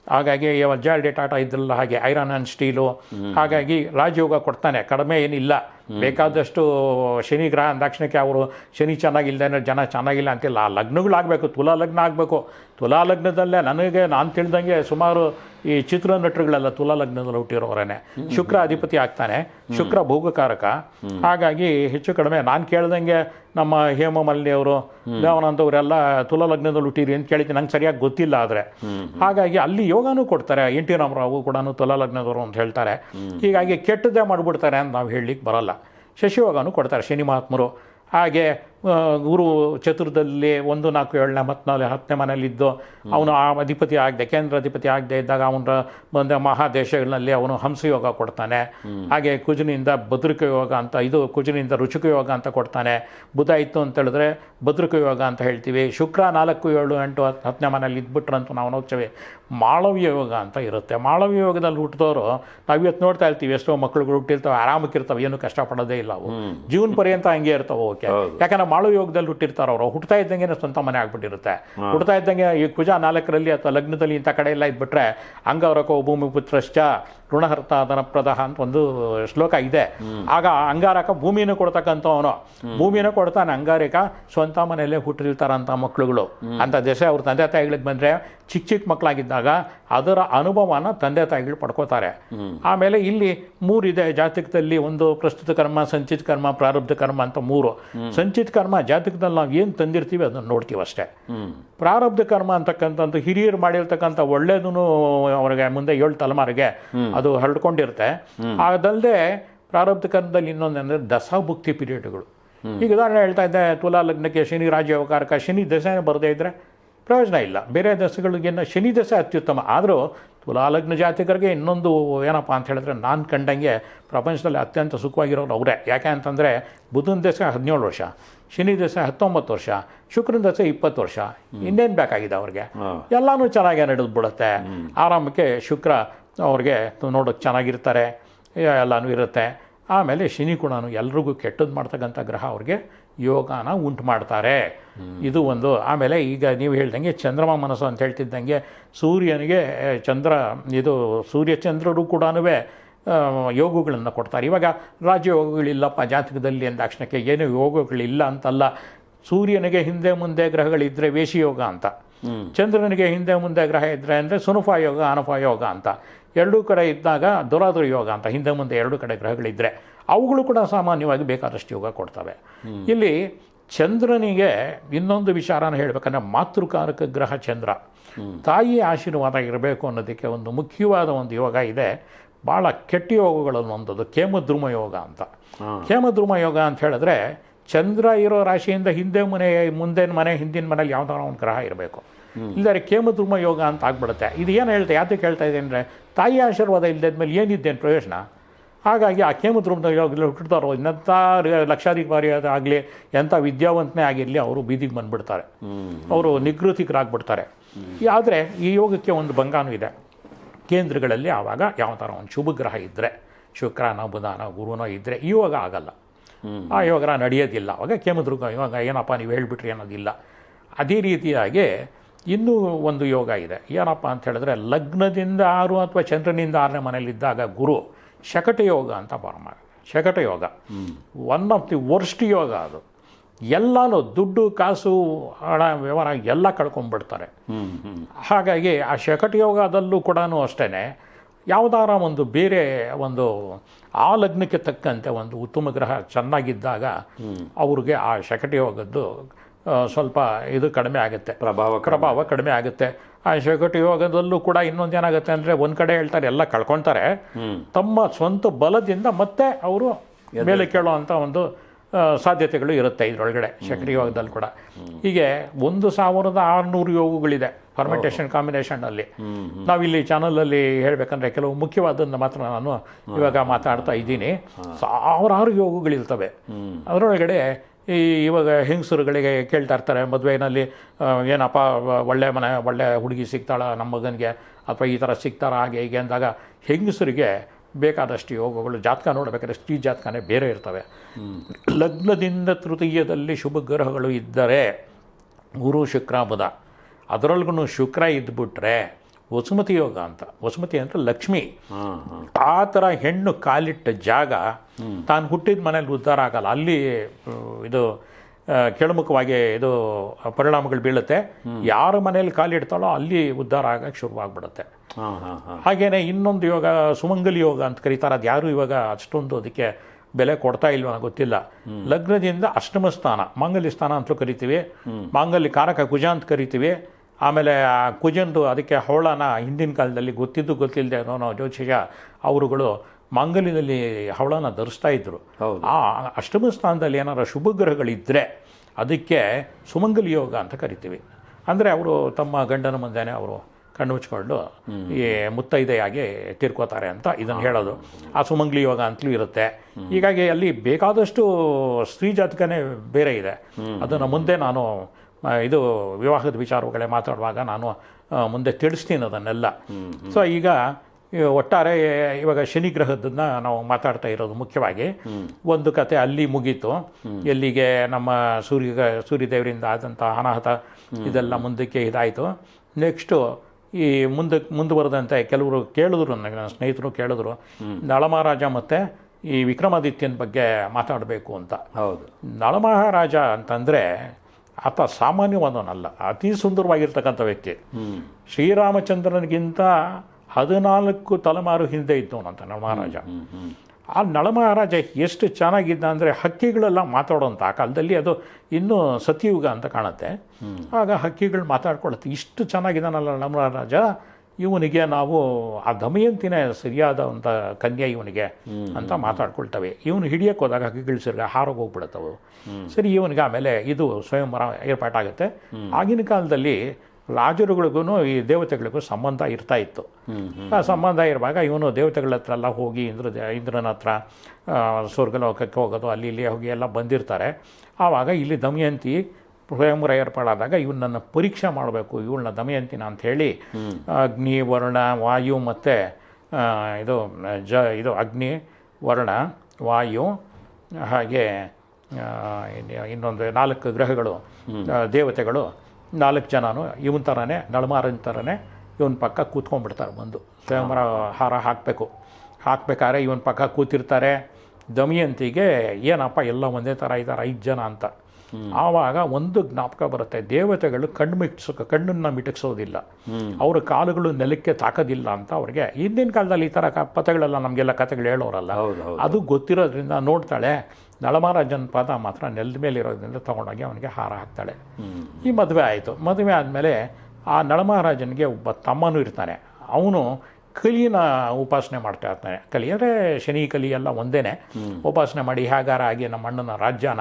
ಹಾಗಾಗಿ ಜಾಲ್ಡಿ ಟಾಟಾ ಇದ್ರಲ್ಲ ಹಾಗೆ ಐರನ್ ಆ್ಯಂಡ್ ಸ್ಟೀಲು ಹಾಗಾಗಿ ರಾಜಯೋಗ ಕೊಡ್ತಾನೆ ಕಡಿಮೆ ಏನಿಲ್ಲ. ಬೇಕಾದಷ್ಟು ಶನಿ ಗ್ರಹ ಅಂದಾಕ್ಷಣಕ್ಕೆ ಅವರು ಶನಿ ಚೆನ್ನಾಗಿಲ್ಲದೆ ಜನ ಚೆನ್ನಾಗಿಲ್ಲ ಅಂತಿಲ್ಲ. ಆ ಲಗ್ನಗಳಾಗಬೇಕು ತುಲಾ ಲಗ್ನ ಆಗಬೇಕು. ತುಲಾ ಲಗ್ನದಲ್ಲೇ ನನಗೆ ನಾನು ತಿಳಿದಂಗೆ ಸುಮಾರು ಈ ಚಿತ್ರ ನಟರುಗಳೆಲ್ಲ ತುಲಾ ಲಗ್ನದಲ್ಲಿ ಹುಟ್ಟಿರೋರೇ ಶುಕ್ರ ಅಧಿಪತಿ ಆಗ್ತಾನೆ. ಶುಕ್ರ ಭೋಗಕಾರಕ. ಹಾಗಾಗಿ ಹೆಚ್ಚು ಕಡಿಮೆ ನಾನು ಕೇಳ್ದಂಗೆ ನಮ್ಮ ಹೇಮಮಲ್ಲಿ ಅವರು ದೇವನಂತವರೆಲ್ಲ ತುಲಾ ಲಗ್ನದಲ್ಲಿ ಹುಟ್ಟಿರಿ ಅಂತ ಕೇಳಿದ್ದೀನಿ ನಂಗೆ ಸರಿಯಾಗಿ ಗೊತ್ತಿಲ್ಲ ಆದರೆ. ಹಾಗಾಗಿ ಅಲ್ಲಿ ಯೋಗನೂ ಕೊಡ್ತಾರೆ. ಎನ್ ಟಿ ರಾಮರಾವು ಕೂಡ ತುಲಾ ಲಗ್ನದವರು ಅಂತ ಹೇಳ್ತಾರೆ. ಹೀಗಾಗಿ ಕೆಟ್ಟದ್ದೇ ಮಾಡಿಬಿಡ್ತಾರೆ ಅಂತ ನಾವು ಹೇಳಲಿಕ್ಕೆ ಬರಲ್ಲ. ಶಶಿಯೋಗನೂ ಕೊಡ್ತಾರೆ ಶನಿ ಮಹಾತ್ಮರು. ಹಾಗೆ ಗುರು ಚತುರ್ದಲ್ಲಿ ಒಂದು ನಾಲ್ಕು ಏಳನೇ ಹತ್ತನೇ ಹತ್ತನೇ ಮನೆಯಲ್ಲಿದ್ದು ಅವನು ಆ ಅಧಿಪತಿ ಆಗದೆ ಕೇಂದ್ರ ಅಧಿಪತಿ ಆಗದೆ ಇದ್ದಾಗ ಅವನ ಬಂದ ಮಹಾದೇಶಗಳಲ್ಲಿ ಅವನು ಹಂಸಯೋಗ ಕೊಡ್ತಾನೆ. ಹಾಗೆ ಕುಜಿನಿಂದ ಭದ್ರಕ ಯೋಗ ಅಂತ ಇದು ಕುಜಿನಿಂದ ರುಚಿಕ ಯೋಗ ಅಂತ ಕೊಡ್ತಾನೆ. ಬುಧ ಇತ್ತು ಅಂತ ಹೇಳಿದ್ರೆ ಭದ್ರಕ ಯೋಗ ಅಂತ ಹೇಳ್ತೀವಿ. ಶುಕ್ರ ನಾಲ್ಕು ಏಳು ಎಂಟು ಹತ್ತು ಹತ್ತನೇ ಮನೇಲಿ ಇದ್ಬಿಟ್ರಂತೂ ನಾವು ನೋಡ್ತೇವೆ. ಮಾಳವ್ಯ ಯೋಗ ಅಂತ ಇರುತ್ತೆ. ಮಾಳವ್ಯ ಯೋಗದಲ್ಲಿ ಹುಟ್ಟಿದವರು ನಾವು ಇವತ್ತು ನೋಡ್ತಾ ಇರ್ತೀವಿ ಎಷ್ಟೋ ಮಕ್ಕಳುಗಳು ಹುಟ್ಟಿರ್ತಾವೆ ಆರಾಮಕ್ಕಿರ್ತಾವೆ ಏನು ಕಷ್ಟಪಡೋದೇ ಇಲ್ಲ ಅವು. ಜೀವನ ಪರ್ಯಂತ ಹಂಗೆ ಇರ್ತಾವೆ ಓಕೆ. ಯಾಕಂದ್ರೆ ಮಾಳು ಯೋಗದಲ್ಲಿ ಹುಟ್ಟಿರ್ತಾರೆ ಅವರು ಹುಟ್ತಾ ಇದ್ದಂಗೆ ಸ್ವಂತ ಮನೆ ಆಗ್ಬಿಟ್ಟಿರುತ್ತೆ. ಹುಟ್ತಾ ಇದ್ದಂಗೆ ಈ ಕುಜ ನಾಲ್ಕರಲ್ಲಿ ಅಥವಾ ಲಗ್ನದಲ್ಲಿ ಇಂಥ ಕಡೆ ಎಲ್ಲ ಇದ್ಬಿಟ್ರೆ ಅಂಗವರಕೋ ಭೂಮಿ ಪುತ್ರಶ್ಚ ಋಣಹರ್ತ ಧನಪ್ರದಹ ಅಂತ ಒಂದು ಶ್ಲೋಕ ಇದೆ. ಆಗ ಅಂಗಾರಕ ಭೂಮಿಯನ್ನು ಕೊಡ್ತಕ್ಕಂಥವನು. ಭೂಮಿಯನ್ನು ಕೊಡ್ತಾನೆ, ಅಂಗಾರಿಕ ಸ್ವಂತ ಮನೆಯಲ್ಲೇ ಹುಟ್ಟಿರ್ತಾರಂಥ ಮಕ್ಕಳುಗಳು. ಅಂತ ದೇಶ ಅವ್ರ ತಂದೆ ತಾಯಿಗಳಿಗೆ ಬಂದರೆ ಚಿಕ್ಕ ಚಿಕ್ಕ ಮಕ್ಕಳಾಗಿದ್ದಾಗ ಅದರ ಅನುಭವನ ತಂದೆ ತಾಯಿಗಳು ಪಡ್ಕೋತಾರೆ. ಆಮೇಲೆ ಇಲ್ಲಿ ಮೂರಿದೆ, ಜಾತಕದಲ್ಲಿ ಒಂದು ಪ್ರಸ್ತುತ ಕರ್ಮ, ಸಂಚಿತ ಕರ್ಮ, ಪ್ರಾರಬ್ಧ ಕರ್ಮ ಅಂತ ಮೂರು. ಸಂಚಿತ ಕರ್ಮ, ಜಾತಕದಲ್ಲಿ ನಾವು ಏನು ತಂದಿರ್ತೀವಿ ಅದನ್ನು ನೋಡ್ತೀವಿ ಅಷ್ಟೇ. ಪ್ರಾರಬ್ಧ ಕರ್ಮ ಅಂತಕ್ಕಂಥದ್ದು ಹಿರಿಯರು ಮಾಡಿರ್ತಕ್ಕಂಥ ಒಳ್ಳೇದೂ ಅವ್ರಿಗೆ ಮುಂದೆ ಏಳು ತಲೆಮಾರಿಗೆ. ಅದು ಹರಡ್ಕೊಂಡಿರುತ್ತೆ. ಅದಲ್ಲದೆ ಪ್ರಾರಬ್ಧ ಕರ್ಮದಲ್ಲಿ ಇನ್ನೊಂದಂದ್ರೆ ದಶಾಭುಕ್ತಿ ಪೀರಿಯಡ್ಗಳು. ಈಗ ಉದಾಹರಣೆ ಹೇಳ್ತಾ ಇದ್ದೆ ತುಲಾ ಲಗ್ನಕ್ಕೆ ಶನಿ ರಾಜ್ಯವಕಾರಕ ಶನಿ ದಶೆ ಬರದೇ ಇದ್ದರೆ ಪ್ರಯೋಜನ ಇಲ್ಲ. ಬೇರೆ ದಶೆಗಳಿಗಿನ್ನ ಶನಿ ದಶೆ ಅತ್ಯುತ್ತಮ. ಆದರೂ ತುಲಾಲಗ್ನ ಜಾತಿಕರಿಗೆ ಇನ್ನೊಂದು ಏನಪ್ಪ ಅಂತ ಹೇಳಿದ್ರೆ ನಾನು ಕಂಡಂಗೆ ಪ್ರಪಂಚದಲ್ಲಿ ಅತ್ಯಂತ ಸುಖವಾಗಿರೋರು ಅವರೇ. ಯಾಕೆ ಅಂತಂದರೆ ಬುಧನ ದಶೆ ಹದಿನೇಳು ವರ್ಷ ಶನಿ ದಶೆ ಹತ್ತೊಂಬತ್ತು ವರ್ಷ ಶುಕ್ರನ ದಶೆ ಇಪ್ಪತ್ತು ವರ್ಷ. ಇನ್ನೇನು ಬೇಕಾಗಿದೆ ಅವ್ರಿಗೆ? ಎಲ್ಲನೂ ಚೆನ್ನಾಗಿ ನಡೆದು ಬಿಡುತ್ತೆ ಆರಾಮಕ್ಕೆ ಶುಕ್ರ ಅವ್ರಿಗೆ ನೋಡೋಕ್ಕೆ ಚೆನ್ನಾಗಿರ್ತಾರೆ ಎಲ್ಲನೂ ಇರುತ್ತೆ. ಆಮೇಲೆ ಶನಿ ಗುಣನು ಎಲ್ರಿಗೂ ಕೆಟ್ಟದ್ದು ಮಾಡ್ತಕ್ಕಂಥ ಗ್ರಹ ಅವ್ರಿಗೆ ಯೋಗನ ಉಂಟು ಮಾಡ್ತಾರೆ. ಇದು ಒಂದು. ಆಮೇಲೆ ಈಗ ನೀವು ಹೇಳ್ದಂಗೆ ಚಂದ್ರಮ ಮನಸ್ಸು ಅಂತ ಹೇಳ್ತಿದ್ದಂಗೆ ಸೂರ್ಯನಿಗೆ ಚಂದ್ರ ಇದು ಸೂರ್ಯಚಂದ್ರರು ಕೂಡ ಯೋಗಗಳನ್ನು ಕೊಡ್ತಾರೆ. ಇವಾಗ ರಾಜಯೋಗಗಳಿಲ್ಲಪ್ಪ ಜಾತಕದಲ್ಲಿ ಅಂದಾಕ್ಷಣಕ್ಕೆ ಏನು ಯೋಗಗಳಿಲ್ಲ ಅಂತಲ್ಲ. ಸೂರ್ಯನಿಗೆ ಹಿಂದೆ ಮುಂದೆ ಗ್ರಹಗಳಿದ್ದರೆ ವೇಷಿಯೋಗ ಅಂತ. ಚಂದ್ರನಿಗೆ ಹಿಂದೆ ಮುಂದೆ ಗ್ರಹ ಇದ್ದರೆ ಅಂದರೆ ಸುನುಫಾ ಯೋಗ ಅನುಫಾ ಯೋಗ ಅಂತ. ಎರಡೂ ಕಡೆ ಇದ್ದಾಗ ದುರಾದುರ ಯೋಗ ಅಂತ ಹಿಂದೆ ಮುಂದೆ ಎರಡು ಕಡೆ ಗ್ರಹಗಳಿದ್ದರೆ ಅವುಗಳು ಕೂಡ ಸಾಮಾನ್ಯವಾಗಿ ಬೇಕಾದಷ್ಟು ಯೋಗ ಕೊಡ್ತವೆ. ಇಲ್ಲಿ ಚಂದ್ರನಿಗೆ ಇನ್ನೊಂದು ವಿಚಾರನ ಹೇಳಬೇಕಂದ್ರೆ ಮಾತೃಕಾರಕ ಗ್ರಹ ಚಂದ್ರ. ತಾಯಿ ಆಶೀರ್ವಾದ ಇರಬೇಕು ಅನ್ನೋದಕ್ಕೆ ಒಂದು ಮುಖ್ಯವಾದ ಒಂದು ಯೋಗ ಇದೆ. ಭಾಳ ಕೆಟ್ಟ ಯೋಗಗಳನ್ನು ಒಂದದು ಕೇಮದ್ರುಮ ಯೋಗ ಅಂತ. ಕೇಮದ್ರುಮ ಯೋಗ ಅಂತ ಹೇಳಿದ್ರೆ ಚಂದ್ರ ಇರೋ ರಾಶಿಯಿಂದ ಹಿಂದೆ ಮನೆ ಮುಂದಿನ ಮನೆ ಹಿಂದಿನ ಮನೇಲಿ ಯಾವ್ದಾರ ಒಂದು ಗ್ರಹ ಇರಬೇಕು. ಇಲ್ಲದ್ರೆ ಕೇಮದ್ರುಮ ಯೋಗ ಅಂತ ಆಗ್ಬಿಡುತ್ತೆ. ಇದು ಏನು ಹೇಳ್ತಾ ಯಾತಕ್ಕೆ ಹೇಳ್ತಾ ಇದೆ ಅಂದರೆ ತಾಯಿ ಆಶೀರ್ವಾದ ಇಲ್ಲದ್ಮೇಲೆ ಏನಿದ್ದೇನು ಪ್ರಯೋಜನ? ಹಾಗಾಗಿ ಆ ಕೇಮದ್ರುಮದ ಯೋಗದಲ್ಲಿ ಹುಟ್ಟಿರ್ತಾರೋ ಇನ್ನಂಥ ಲಕ್ಷಾಧಿಕಾರಿ ಆಗಲಿ ಎಂಥ ವಿದ್ಯಾವಂತನೇ ಆಗಿರಲಿ ಅವರು ಬೀದಿಗೆ ಬಂದುಬಿಡ್ತಾರೆ. ಅವರು ನಿಗೃತಿಕರಾಗ್ಬಿಡ್ತಾರೆ. ಆದರೆ ಈ ಯೋಗಕ್ಕೆ ಒಂದು ಭಂಗಾನೂ ಇದೆ. ಕೇಂದ್ರಗಳಲ್ಲಿ ಆವಾಗ ಯಾವ ಥರ ಒಂದು ಶುಭಗ್ರಹ ಇದ್ದರೆ ಶುಕ್ರನ ಬುಧನ ಗುರುನೋ ಇದ್ದರೆ ಈ ಯೋಗ ಆಗಲ್ಲ. ಆ ಯೋಗ ನಡೆಯೋದಿಲ್ಲ. ಆವಾಗ ಕೇಮದುರ್ಗ ಇವಾಗ ಏನಪ್ಪ ನೀವು ಹೇಳ್ಬಿಟ್ರಿ ಅನ್ನೋದಿಲ್ಲ. ಅದೇ ರೀತಿಯಾಗಿ ಇನ್ನೂ ಒಂದು ಯೋಗ ಇದೆ. ಏನಪ್ಪ ಅಂತ ಹೇಳಿದ್ರೆ ಲಗ್ನದಿಂದ ಆರು ಅಥವಾ ಚಂದ್ರನಿಂದ ಆರನೇ ಮನೆಯಲ್ಲಿದ್ದಾಗ ಗುರು ಶಕಟ ಯೋಗ ಅಂತ ಪರಮ ಶಕಟ ಯೋಗ. One of the worst yoga ಅದು. ಎಲ್ಲನೂ ದುಡ್ಡು ಕಾಸು ಹಣ ವ್ಯವಹಾರ ಎಲ್ಲ ಕಳ್ಕೊಂಡ್ಬಿಡ್ತಾರೆ. ಹಾಗಾಗಿ ಆ ಶಕಟ ಯೋಗದಲ್ಲೂ ಕೂಡ ಅಷ್ಟೇ ಯಾವುದಾರ ಒಂದು ಬೇರೆ ಒಂದು ಆ ಲಗ್ನಕ್ಕೆ ತಕ್ಕಂತೆ ಒಂದು ಉತ್ತಮ ಗ್ರಹ ಚೆನ್ನಾಗಿದ್ದಾಗ ಅವ್ರಿಗೆ ಆ ಶಕಟ ಹೋಗೋದು ಆ, ಸ್ವಲ್ಪ ಇದು ಕಡಿಮೆ ಆಗುತ್ತೆ. ಪ್ರಭಾವ ಪ್ರಭಾವ ಕಡಿಮೆ ಆಗುತ್ತೆ. ಆ ಶೇಕಟ್ಟು ಯೋಗದಲ್ಲೂ ಕೂಡ ಇನ್ನೊಂದು ಏನಾಗುತ್ತೆ ಅಂದರೆ ಒಂದು ಕಡೆ ಹೇಳ್ತಾರೆ ಎಲ್ಲ ಕಳ್ಕೊಳ್ತಾರೆ ತಮ್ಮ ಸ್ವಂತ ಬಲದಿಂದ ಮತ್ತೆ ಅವರು ಮೇಲೆ ಕೇಳುವಂಥ ಒಂದು ಸಾಧ್ಯತೆಗಳು ಇರುತ್ತೆ ಇದರೊಳಗಡೆ ಶಕ್ತಿ ಯೋಗದಲ್ಲಿ ಕೂಡ. ಹೀಗೆ ಒಂದು ಸಾವಿರದ ಆರುನೂರು ಯೋಗಗಳಿದೆ ಫರ್ಮೆಂಟೇಷನ್ ಕಾಂಬಿನೇಷನ್ನಲ್ಲಿ ನಾವಿಲ್ಲಿ ಚಾನಲಲ್ಲಿ ಹೇಳಬೇಕಂದ್ರೆ ಕೆಲವು ಮುಖ್ಯವಾದನ್ನು ಮಾತ್ರ ನಾನು ಇವಾಗ ಮಾತಾಡ್ತಾ ಇದ್ದೀನಿ. ಸಾವಿರಾರು ಯೋಗಗಳಿರ್ತವೆ. ಅದರೊಳಗಡೆ ಈ ಇವಾಗ ಹೆಂಗಸರುಗಳಿಗೆ ಕೇಳ್ತಾ ಇರ್ತಾರೆ ಮದುವೆನಲ್ಲಿ ಏನಪ್ಪ ಒಳ್ಳೆ ಮನೆ ಒಳ್ಳೆ ಹುಡುಗಿ ಸಿಗ್ತಾಳ ನಮ್ಮ ಮಗನಿಗೆ ಅಥವಾ ಈ ಥರ ಸಿಗ್ತಾರ ಹಾಗೆ ಹೀಗೆ ಅಂದಾಗ ಹೆಂಗಸರಿಗೆ ಬೇಕಾದಷ್ಟು ಯೋಗಗಳು ಜಾತಕ ನೋಡಬೇಕಾದ್ರೆ ಸ್ತ್ರೀ ಜಾತಕನೇ ಬೇರೆ ಇರ್ತವೆ. ಲಗ್ನದಿಂದ ತೃತೀಯದಲ್ಲಿ ಶುಭ ಗ್ರಹಗಳು ಇದ್ದರೆ ಗುರು ಶುಕ್ರ ಬುಧ. ಅದರೊಳಗೂ ಶುಕ್ರ ಇದ್ಬಿಟ್ರೆ ವಸುಮತಿ ಯೋಗ ಅಂತ. ವಸುಮತಿ ಅಂದರೆ ಲಕ್ಷ್ಮಿ. ಆ ಥರ ಹೆಣ್ಣು ಕಾಲಿಟ್ಟ ಜಾಗ ತಾನು ಹುಟ್ಟಿದ ಮನೇಲಿ ಉದ್ಧಾರ ಆಗಲ್ಲ. ಅಲ್ಲಿ ಇದು ಕೆಳಮುಖವಾಗಿ ಇದು ಪರಿಣಾಮಗಳು ಬೀಳುತ್ತೆ. ಯಾರ ಮನೇಲಿ ಕಾಲಿಡ್ತಾಳೋ ಅಲ್ಲಿ ಉದ್ಧಾರ ಆಗಕ್ಕೆ ಶುರುವಾಗ್ಬಿಡುತ್ತೆ ಹಾಗೇನೆ ಇನ್ನೊಂದು ಯೋಗ ಸುಮಂಗಲಿ ಯೋಗ ಅಂತ ಕರೀತಾರೆ. ಅದು ಯಾರು ಇವಾಗ ಅಷ್ಟೊಂದು ಅದಕ್ಕೆ ಬೆಲೆ ಕೊಡ್ತಾ ಇಲ್ವ ಗೊತ್ತಿಲ್ಲ. ಲಗ್ನದಿಂದ ಅಷ್ಟಮ ಸ್ಥಾನ ಮಾಂಗಲ್ಯ ಸ್ಥಾನ ಅಂತಲೂ ಕರಿತೀವಿ. ಮಾಂಗಲ್ಯ ಕಾರಕ ಕುಜ ಅಂತ ಕರಿತೀವಿ. ಆಮೇಲೆ ಆ ಕುಜಂದು ಅದಕ್ಕೆ ಹವಳನ ಹಿಂದಿನ ಕಾಲದಲ್ಲಿ ಗೊತ್ತಿದ್ದು ಗೊತ್ತಿಲ್ಲದೆ ಅನ್ನೋ ಜ್ಯೋತಿಷ ಅವರುಗಳು ಮಾಂಗಲ್ಯದಲ್ಲಿ ಹವಳನ ಧರಿಸ್ತಾ ಇದ್ದರು ಆ ಅಷ್ಟಮ ಸ್ಥಾನದಲ್ಲಿ ಏನಾರ ಶುಭ ಗ್ರಹಗಳಿದ್ದರೆ ಅದಕ್ಕೆ ಸುಮಂಗಲಿ ಯೋಗ ಅಂತ ಕರಿತೀವಿ. ಅಂದರೆ ಅವರು ತಮ್ಮ ಗಂಡನ ಮುಂದೆನೇ ಅವರು ಕಣ್ಣು ಮುಚ್ಕೊಂಡು ಈ ಮುತ್ತೈದೆಯಾಗಿ ತೀರ್ಕೋತಾರೆ ಅಂತ ಇದನ್ನು ಹೇಳೋದು. ಆ ಸುಮಂಗ್ಲಿ ಯೋಗ ಅಂತಲೂ ಇರುತ್ತೆ. ಹೀಗಾಗಿ ಅಲ್ಲಿ ಬೇಕಾದಷ್ಟು ಸ್ತ್ರೀ ಜಾತಕನೇ ಬೇರೆ ಇದೆ. ಅದನ್ನು ಮುಂದೆ ನಾನು ಇದು ವಿವಾಹದ ವಿಚಾರಗಳೇ ಮಾತಾಡುವಾಗ ನಾನು ಮುಂದೆ ತಿಳಿಸ್ತೀನಿ ಅದನ್ನೆಲ್ಲ. ಸೊ ಈಗ ಒಟ್ಟಾರೆ ಇವಾಗ ಶನಿ ಗ್ರಹದನ್ನ ನಾವು ಮಾತಾಡ್ತಾ ಇರೋದು ಮುಖ್ಯವಾಗಿ. ಒಂದು ಕತೆ ಅಲ್ಲಿ ಮುಗೀತು. ಎಲ್ಲಿಗೆ ನಮ್ಮ ಸೂರ್ಯ ಸೂರ್ಯದೇವರಿಂದ ಆದಂಥ ಅನಾಹುತ ಇದೆಲ್ಲ ಮುಂದಕ್ಕೆ ಇದಾಯಿತು. ನೆಕ್ಸ್ಟು ಈ ಮುಂದಕ್ಕೆ ಮುಂದುವರೆದಂತೆ ಕೆಲವರು ಕೇಳಿದ್ರು ನನಗೆ ನನ್ನ ಸ್ನೇಹಿತರು ಕೇಳಿದ್ರು. ನಳಮಹಾರಾಜ ಮತ್ತು ಈ ವಿಕ್ರಮಾದಿತ್ಯನ ಬಗ್ಗೆ ಮಾತಾಡಬೇಕು ಅಂತ. ಹೌದು. ನಳಮಹಾರಾಜ ಅಂತಂದರೆ ಆತ ಸಾಮಾನ್ಯವಾದವನಲ್ಲ ಅತಿ ಸುಂದರವಾಗಿರ್ತಕ್ಕಂಥ ವ್ಯಕ್ತಿ. ಶ್ರೀರಾಮಚಂದ್ರನಿಗಿಂತ ಹದಿನಾಲ್ಕು ತಲೆಮಾರು ಹಿಂದೆ ಇದ್ದವನಂತ ನಳಮಹಾರಾಜ. ಆ ನಳಮಹಾರಾಜ ಎಷ್ಟು ಚೆನ್ನಾಗಿದ್ದ ಅಂದರೆ ಹಕ್ಕಿಗಳೆಲ್ಲ ಮಾತಾಡೋಂಥ ಆ ಕಾಲದಲ್ಲಿ ಅದು ಇನ್ನೂ ಸತಿಯುಗ ಅಂತ ಕಾಣುತ್ತೆ. ಆಗ ಹಕ್ಕಿಗಳು ಮಾತಾಡ್ಕೊಳತ್ತೆ. ಇಷ್ಟು ಚೆನ್ನಾಗಿದ್ದಾನಲ್ಲ ನಳಮಹಾರಾಜ. ಇವನಿಗೆ ನಾವು ಆ ದಮಯಂತಿನೇ ಸರಿಯಾದ ಒಂದು ಕನ್ಯೆ ಇವನಿಗೆ ಅಂತ ಮಾತಾಡ್ಕೊಳ್ತವೆ. ಇವನು ಹಿಡಿಯಕ್ಕೆ ಹೋದಾಗ ಹಕ್ಕಿಗಳು ಸರಿ ಹಾರೋಗಿ ಹೋಗ್ಬಿಡುತ್ತವು. ಸರಿ, ಇವನಿಗೆ ಆಮೇಲೆ ಇದು ಸ್ವಯಂವರ ಏರ್ಪಾಟಾಗುತ್ತೆ. ಆಗಿನ ಕಾಲದಲ್ಲಿ ರಾಜರುಗಳಿಗೂ ಈ ದೇವತೆಗಳಿಗೂ ಸಂಬಂಧ ಇರ್ತಾ ಇತ್ತು. ಆ ಸಂಬಂಧ ಇರುವಾಗ ಇವನು ದೇವತೆಗಳ ಹತ್ರ ಎಲ್ಲ ಹೋಗಿ ಇಂದ್ರ, ಇಂದ್ರನ ಹತ್ರ ಸ್ವರ್ಗಲೋಕಕ್ಕೆ ಹೋಗೋದು, ಅಲ್ಲಿ ಇಲ್ಲಿ ಹೋಗಿ ಎಲ್ಲ ಬಂದಿರ್ತಾರೆ. ಆವಾಗ ಇಲ್ಲಿ ದಮಯಂತಿ ಸ್ವಯಂವರ ಏರ್ಪಾಡಾದಾಗ ಇವನನ್ನು ಪರೀಕ್ಷೆ ಮಾಡಬೇಕು ಇವಳನ್ನ ದಮಯಂತಿನ ಅಂತ ಹೇಳಿ ಅಗ್ನಿ ವರ್ಣ ವಾಯು ಮತ್ತು ಇದು ಜ ಇದು ಅಗ್ನಿ ವರ್ಣ ವಾಯು ಹಾಗೆ ಇನ್ನು- ಇನ್ನೊಂದು ನಾಲ್ಕು ಗ್ರಹಗಳು ದೇವತೆಗಳು ನಾಲ್ಕು ಜನನು ಇವನ್ ಥರನೇ ನಳಮಾರನ ಥರನೇ ಇವನ ಪಕ್ಕ ಕೂತ್ಕೊಂಡ್ಬಿಡ್ತಾರೆ ಬಂದು. ಸ್ವಯಂವರ ಹಾರ ಹಾಕಬೇಕು. ಹಾಕ್ಬೇಕಾದ್ರೆ ಇವನ ಪಕ್ಕ ಕೂತಿರ್ತಾರೆ. ದಮಯಂತಿಗೆ ಏನಪ್ಪ ಎಲ್ಲ ಒಂದೇ ಥರ ಇದ್ದಾರೆ ಐದು ಜನ ಅಂತ. ಆವಾಗ ಒಂದು ಜ್ಞಾಪಕ ಬರುತ್ತೆ ದೇವತೆಗಳು ಕಣ್ಣು ಮಿಟ್ಸ ಕಣ್ಣನ್ನು ಮಿಟಕ್ಸೋದಿಲ್ಲ. ಅವರ ಕಾಲುಗಳು ನೆಲಕ್ಕೆ ತಾಕೋದಿಲ್ಲ ಅಂತ ಅವ್ರಿಗೆ ಹಿಂದಿನ ಕಾಲದಲ್ಲಿ ಈ ಥರ ಕ- ಪಥಗಳೆಲ್ಲ ನಮಗೆಲ್ಲ ಕಥೆಗಳು ಹೇಳೋರಲ್ಲ ಅದು ಗೊತ್ತಿರೋದ್ರಿಂದ ನೋಡ್ತಾಳೆ ನಳಮಹಾರಾಜನ ಪದ ಮಾತ್ರ ನೆಲದ ಮೇಲೆ ಇರೋದ್ರಿಂದ ತೊಗೊಂಡೋಗಿ ಅವನಿಗೆ ಹಾರ ಹಾಕ್ತಾಳೆ. ಈ ಮದುವೆ ಆಯಿತು. ಮದುವೆ ಆದಮೇಲೆ ಆ ನಳಮಹಾರಾಜನಿಗೆ ಒಬ್ಬ ತಮ್ಮನೂ ಇರ್ತಾನೆ. ಅವನು ಕಲಿನ ಉಪಾಸನೆ ಮಾಡ್ತಾ ಇರ್ತಾನೆ. ಕಲಿ ಅಂದರೆ ಶನಿ ಕಲಿ ಎಲ್ಲ ಒಂದೇನೆ. ಉಪಾಸನೆ ಮಾಡಿ ಹೇಗಾರ ಆಗಿ ನಮ್ಮ ಅಣ್ಣನ ರಾಜ್ಯನ